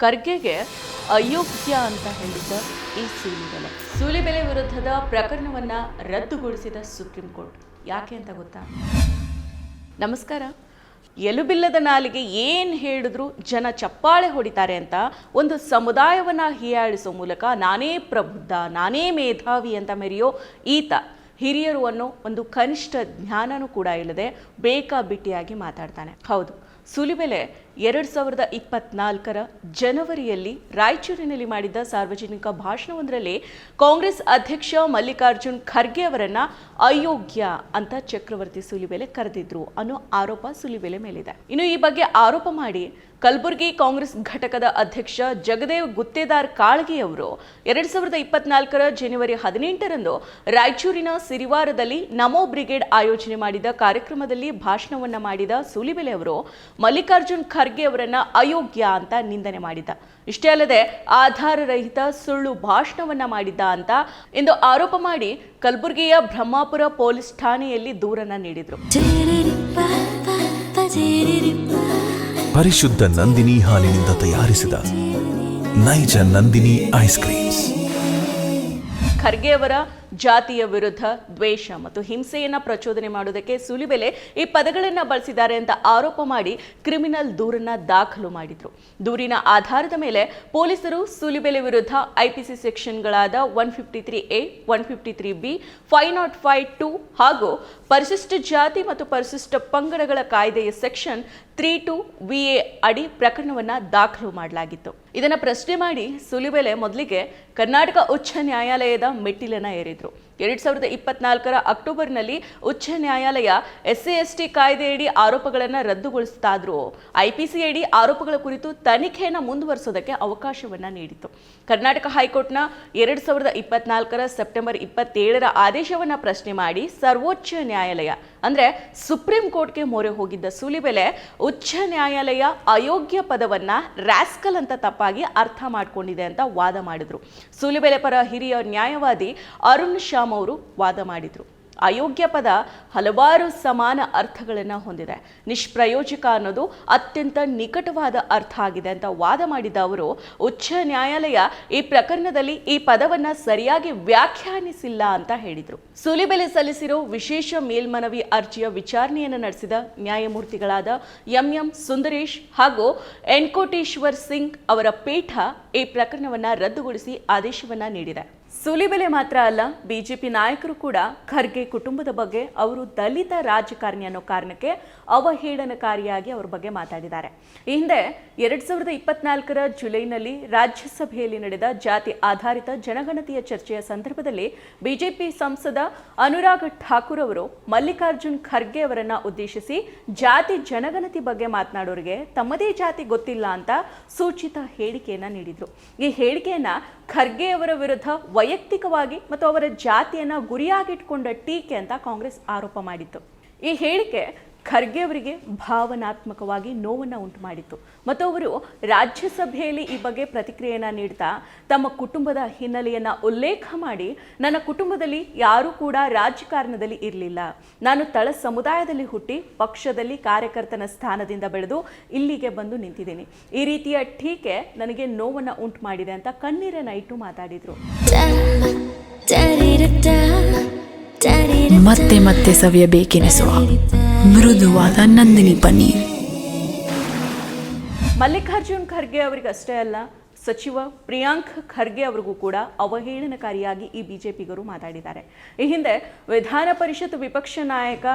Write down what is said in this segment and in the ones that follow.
ಖರ್ಗೆಗೆ ಅಯೋಗ್ಯ ಅಂತ ಹೇಳಿದ್ದ ಈ ಸೂಲಿಬೆಲೆ ಸೂಲಿಬೆಲೆ ವಿರುದ್ಧದ ಪ್ರಕರಣವನ್ನ ರದ್ದುಗೊಳಿಸಿದ ಸುಪ್ರೀಂ ಕೋರ್ಟ್. ಯಾಕೆ ಅಂತ ಗೊತ್ತಾ? ನಮಸ್ಕಾರ. ಎಲುಬಿಲ್ಲದ ನಾಲಿಗೆ ಏನು ಹೇಳಿದ್ರು ಜನ ಚಪ್ಪಾಳೆ ಹೊಡಿತಾರೆ ಅಂತ ಒಂದು ಸಮುದಾಯವನ್ನ ಹೀಯಾಳಿಸೋ ಮೂಲಕ ನಾನೇ ಪ್ರಬುದ್ಧ, ನಾನೇ ಮೇಧಾವಿ ಅಂತ ಮೆರೆಯೋ ಈತ ಹಿರಿಯರು ಅನ್ನೋ ಒಂದು ಕನಿಷ್ಠ ಜ್ಞಾನನೂ ಕೂಡ ಇಲ್ಲದೆ ಬೇಕಾಬಿಟ್ಟಿಯಾಗಿ ಮಾತಾಡ್ತಾನೆ. ಹೌದು, ಸುಲಿಬೆಲೆ ಎರಡು ಸಾವಿರದ ಇಪ್ಪತ್ನಾಲ್ಕರ ಜನವರಿಯಲ್ಲಿ ರಾಯಚೂರಿನಲ್ಲಿ ಮಾಡಿದ್ದ ಸಾರ್ವಜನಿಕ ಭಾಷಣವೊಂದರಲ್ಲಿ ಕಾಂಗ್ರೆಸ್ ಅಧ್ಯಕ್ಷ ಮಲ್ಲಿಕಾರ್ಜುನ್ ಖರ್ಗೆ ಅವರನ್ನ ಅಯೋಗ್ಯ ಅಂತ ಚಕ್ರವರ್ತಿ ಸುಲಿಬೆಲೆ ಕರೆದಿದ್ರು ಅನ್ನೋ ಆರೋಪ ಸುಲಿಬೆಲೆ ಮೇಲಿದೆ. ಇನ್ನು ಈ ಬಗ್ಗೆ ಆರೋಪ ಮಾಡಿ ಕಲಬುರಗಿ ಕಾಂಗ್ರೆಸ್ ಘಟಕದ ಅಧ್ಯಕ್ಷ ಜಗದೇವ್ ಗುತ್ತೇದಾರ್ ಕಾಳಗಿ ಅವರು ಎರಡ್ ಸಾವಿರದ ಇಪ್ಪತ್ನಾಲ್ಕರ ಜನವರಿ ಹದಿನೆಂಟರಂದು ರಾಯಚೂರಿನ ಸಿರಿವಾರದಲ್ಲಿ ನಮೋ ಬ್ರಿಗೇಡ್ ಆಯೋಜನೆ ಮಾಡಿದ ಕಾರ್ಯಕ್ರಮದಲ್ಲಿ ಭಾಷಣವನ್ನ ಮಾಡಿದ ಸೂಲಿಬೆಲೆ ಅವರು ಮಲ್ಲಿಕಾರ್ಜುನ್ ಖರ್ಗೆ ಅವರನ್ನ ಅಯೋಗ್ಯ ಅಂತ ನಿಂದನೆ ಮಾಡಿದ್ದ ಇಷ್ಟೇ ಅಲ್ಲದೆ ಆಧಾರರಹಿತ ಸುಳ್ಳು ಭಾಷಣವನ್ನ ಮಾಡಿದ್ದ ಅಂತ ಎಂದು ಆರೋಪ ಮಾಡಿ ಕಲಬುರಗಿಯ ಬ್ರಹ್ಮಾಪುರ ಪೊಲೀಸ್ ಠಾಣೆಯಲ್ಲಿ ದೂರನ್ನ ನೀಡಿದ್ರು. ಪರಿಶುದ್ಧ ನಂದಿನಿ ಹಾಲಿನಿಂದ ತಯಾರಿಸಿದ ನೈಜ ನಂದಿನಿ ಐಸ್ ಕ್ರೀಮ್ಸ್. ಖರ್ಗೆಯವರ ಜಾತಿಯ ವಿರುದ್ಧ ದ್ವೇಷ ಮತ್ತು ಹಿಂಸೆಯನ್ನ ಪ್ರಚೋದನೆ ಮಾಡುವುದಕ್ಕೆ ಸುಲಿಬೆಲೆ ಈ ಪದಗಳನ್ನ ಬಳಸಿದ್ದಾರೆ ಅಂತ ಆರೋಪ ಮಾಡಿ ಕ್ರಿಮಿನಲ್ ದೂರನ್ನ ದಾಖಲು ಮಾಡಿದ್ರು. ದೂರಿನ ಆಧಾರದ ಮೇಲೆ ಪೊಲೀಸರು ಸುಲಿಬೆಲೆ ವಿರುದ್ಧ IPC ಸೆಕ್ಷನ್ಗಳಾದ one fifty three A, one fifty three B, five not five two ಹಾಗೂ ಪರಿಶಿಷ್ಟ ಜಾತಿ ಮತ್ತು ಪರಿಶಿಷ್ಟ ಪಂಗಡಗಳ ಕಾಯ್ದೆಯ section three two V A ಅಡಿ ಪ್ರಕರಣವನ್ನು ದಾಖಲು ಮಾಡಲಾಗಿತ್ತು. ಇದನ್ನು ಪ್ರಶ್ನೆ ಮಾಡಿ ಸುಲಿಬೆಲೆ ಮೊದಲಿಗೆ ಕರ್ನಾಟಕ ಉಚ್ಚ ನ್ಯಾಯಾಲಯದ ಮೆಟ್ಟಿಲನ್ನು ಏರಿದ್ರು. ಎರಡ್ ಸಾವಿರದ ಇಪ್ಪತ್ನಾಲ್ಕರ ಅಕ್ಟೋಬರ್ನಲ್ಲಿ ಉಚ್ಚ ನ್ಯಾಯಾಲಯ ಎಸ್ ಸಿ ಎಸ್ ಟಿ ಕಾಯ್ದೆಯಡಿ ಆರೋಪಗಳನ್ನು ರದ್ದುಗೊಳಿಸ್ತಾದ್ರೂ. ಪಿ ಅಡಿ ಆರೋಪಗಳ ಕುರಿತು ತನಿಖೆಯನ್ನು ಮುಂದುವರಿಸೋದಕ್ಕೆ ಅವಕಾಶವನ್ನ ನೀಡಿತು ಕರ್ನಾಟಕ ಹೈಕೋರ್ಟ್ನ ಎರಡ್ ಸಾವಿರದ ಇಪ್ಪತ್ನಾಲ್ಕರ ಸೆಪ್ಟೆಂಬರ್ ಇಪ್ಪತ್ತೇಳರ ಆದೇಶವನ್ನು ಪ್ರಶ್ನೆ ಮಾಡಿ ಸರ್ವೋಚ್ಚ ನ್ಯಾಯಾಲಯ ಅಂದ್ರೆ ಸುಪ್ರೀಂ ಕೋರ್ಟ್ಗೆ ಮೊರೆ ಹೋಗಿದ್ದ ಸೂಲಿಬೆಲೆ ಉಚ್ಚ ನ್ಯಾಯಾಲಯ ಅಯೋಗ್ಯ ಪದವನ್ನು ರ್ಯಾಸ್ಕಲ್ ಅಂತ ತಪ್ಪಾಗಿ ಅರ್ಥ ಮಾಡ್ಕೊಂಡಿದೆ ಅಂತ ವಾದ ಮಾಡಿದರು. ಸೂಲಿಬೆಲೆ ಪರ ಹಿರಿಯ ನ್ಯಾಯವಾದಿ ಅರುಣ್ ಶ್ಯಾಮ್ ಅವರು ವಾದ ಮಾಡಿದ್ರು. ಅಯೋಗ್ಯ ಪದ ಹಲವಾರು ಸಮಾನ ಅರ್ಥಗಳನ್ನು ಹೊಂದಿದೆ. ನಿಷ್ಪ್ರಯೋಜಕ ಅನ್ನೋದು ಅತ್ಯಂತ ನಿಕಟವಾದ ಅರ್ಥ ಆಗಿದೆ ಅಂತ ವಾದ ಮಾಡಿದ ಅವರು, ಉಚ್ಚ ನ್ಯಾಯಾಲಯ ಈ ಪ್ರಕರಣದಲ್ಲಿ ಈ ಪದವನ್ನು ಸರಿಯಾಗಿ ವ್ಯಾಖ್ಯಾನಿಸಿಲ್ಲ ಅಂತ ಹೇಳಿದರು. ಸುಲಿಬೆಲೆ ಸಲ್ಲಿಸಿರೋ ವಿಶೇಷ ಮೇಲ್ಮನವಿ ಅರ್ಜಿಯ ವಿಚಾರಣೆಯನ್ನು ನಡೆಸಿದ ನ್ಯಾಯಮೂರ್ತಿಗಳಾದ ಎಂ ಎಂ ಸುಂದರೇಶ್ ಹಾಗೂ ಎನ್ಕೋಟೇಶ್ವರ್ ಸಿಂಗ್ ಅವರ ಪೀಠ ಈ ಪ್ರಕರಣವನ್ನ ರದ್ದುಗೊಳಿಸಿ ಆದೇಶವನ್ನ ನೀಡಿದೆ. ಸುಲಿಬೆಲೆ ಮಾತ್ರ ಅಲ್ಲ, ಬಿಜೆಪಿ ನಾಯಕರು ಕೂಡ ಖರ್ಗೆ ಕುಟುಂಬದ ಬಗ್ಗೆ ಅವರು ದಲಿತ ರಾಜಕಾರಣಿ ಅನ್ನೋ ಕಾರಣಕ್ಕೆ ಅವಹೇಳನಕಾರಿಯಾಗಿ ಅವ್ರ ಬಗ್ಗೆ ಮಾತಾಡಿದ್ದಾರೆ. ಈ ಹಿಂದೆ ಎರಡ್ ಸಾವಿರದ ಇಪ್ಪತ್ನಾಲ್ಕರ ಜುಲೈನಲ್ಲಿ ರಾಜ್ಯಸಭೆಯಲ್ಲಿ ನಡೆದ ಜಾತಿ ಆಧಾರಿತ ಜನಗಣತಿಯ ಚರ್ಚೆಯ ಸಂದರ್ಭದಲ್ಲಿ ಬಿಜೆಪಿ ಸಂಸದ ಅನುರಾಗ್ ಠಾಕೂರ್ ಅವರು ಮಲ್ಲಿಕಾರ್ಜುನ್ ಖರ್ಗೆ ಅವರನ್ನ ಉದ್ದೇಶಿಸಿ ಜಾತಿ ಜನಗಣತಿ ಬಗ್ಗೆ ಮಾತನಾಡೋರಿಗೆ ತಮ್ಮದೇ ಜಾತಿ ಗೊತ್ತಿಲ್ಲ ಅಂತ ಸೂಚಿತ ಹೇಳಿಕೆಯನ್ನ ನೀಡಿದ್ರು ಈ ಹೇಳಿಕೆಯನ್ನ ಖರ್ಗೆ ಅವರ ವಿರುದ್ಧ ವೈಯಕ್ತಿಕವಾಗಿ ಮತ್ತು ಅವರ ಜಾತಿಯನ್ನ ಗುರಿಯಾಗಿಟ್ಕೊಂಡ ಟೀಕೆ ಅಂತ ಕಾಂಗ್ರೆಸ್ ಆರೋಪ ಮಾಡಿತ್ತು. ಈ ಹೇಳಿಕೆ ಖರ್ಗೆ ಅವರಿಗೆ ಭಾವನಾತ್ಮಕವಾಗಿ ನೋವನ್ನು ಉಂಟು ಮಾಡಿತ್ತು ಮತ್ತು ಅವರು ರಾಜ್ಯಸಭೆಯಲ್ಲಿ ಈ ಬಗ್ಗೆ ಪ್ರತಿಕ್ರಿಯೆಯನ್ನು ನೀಡ್ತಾ ತಮ್ಮ ಕುಟುಂಬದ ಹಿನ್ನೆಲೆಯನ್ನು ಉಲ್ಲೇಖ ಮಾಡಿ, ನನ್ನ ಕುಟುಂಬದಲ್ಲಿ ಯಾರೂ ಕೂಡ ರಾಜಕಾರಣದಲ್ಲಿ ಇರಲಿಲ್ಲ. ನಾನು ತಳ ಸಮುದಾಯದಲ್ಲಿ ಹುಟ್ಟಿ ಪಕ್ಷದಲ್ಲಿ ಕಾರ್ಯಕರ್ತನ ಸ್ಥಾನದಿಂದ ಬೆಳೆದು ಇಲ್ಲಿಗೆ ಬಂದು ನಿಂತಿದ್ದೀನಿ. ಈ ರೀತಿಯ ಟೀಕೆ ನನಗೆ ನೋವನ್ನು ಉಂಟು ಮಾಡಿದೆ ಅಂತ ಕಣ್ಣೀರನ್ನ ಇಟ್ಟು ಮಾತಾಡಿದ್ರು. ಮತ್ತೆ ಮತ್ತೆ ಸವಿಯಬೇಕೆನಿಸುವ. ಮೃದುವಾದ ನಂದಿನಿ ಪನ್ನೀರ್. ಮಲ್ಲಿಕಾರ್ಜುನ್ ಖರ್ಗೆ ಅವರಿಗಷ್ಟೇ ಅಲ್ಲ, ಸಚಿವ ಪ್ರಿಯಾಂಕ್ ಖರ್ಗೆ ಅವರಿಗೂ ಕೂಡ ಅವಹೇಳನಕಾರಿಯಾಗಿ ಈ ಬಿಜೆಪಿಗರು ಮಾತಾಡಿದ್ದಾರೆ. ಈ ಹಿಂದೆ ವಿಧಾನ ಪರಿಷತ್ ವಿಪಕ್ಷ ನಾಯಕ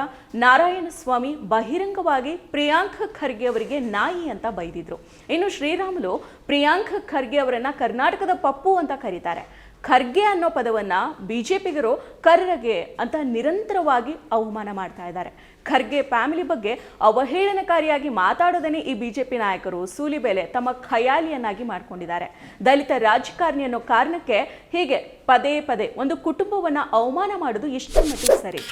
ನಾರಾಯಣ ಸ್ವಾಮಿ ಬಹಿರಂಗವಾಗಿ ಪ್ರಿಯಾಂಕ್ ಖರ್ಗೆ ಅವರಿಗೆ ನಾಯಿ ಅಂತ ಬೈದಿದ್ರು. ಇನ್ನು ಶ್ರೀರಾಮುಲು ಪ್ರಿಯಾಂಕ್ ಖರ್ಗೆ ಅವರನ್ನ ಕರ್ನಾಟಕದ ಪಪ್ಪು ಅಂತ ಕರೀತಾರೆ. ಖರ್ಗೆ ಅನ್ನೋ ಪದವನ್ನ ಪಿಗರು ಖರ್ಗೆ ಅಂತ ನಿರಂತರವಾಗಿ ಅವಮಾನ ಮಾಡ್ತಾ ಇದ್ದಾರೆ. ಖರ್ಗೆ ಫ್ಯಾಮಿಲಿ ಬಗ್ಗೆ ಅವಹೇಳನಕಾರಿಯಾಗಿ ಮಾತಾಡೋದನ್ನೇ ಈ ಬಿಜೆಪಿ ನಾಯಕರು ಸೂಲಿಬೆಲೆ ತಮ್ಮ ಖಯಾಲಿಯನ್ನಾಗಿ ಮಾಡಿಕೊಂಡಿದ್ದಾರೆ. ದಲಿತ ರಾಜಕಾರಣಿ ಅನ್ನೋ ಕಾರಣಕ್ಕೆ ಹೀಗೆ ಪದೇ ಪದೇ ಒಂದು ಕುಟುಂಬವನ್ನು ಅವಮಾನ ಮಾಡೋದು ಎಷ್ಟು ಮಟ್ಟಿಗೆ ಸರಿ?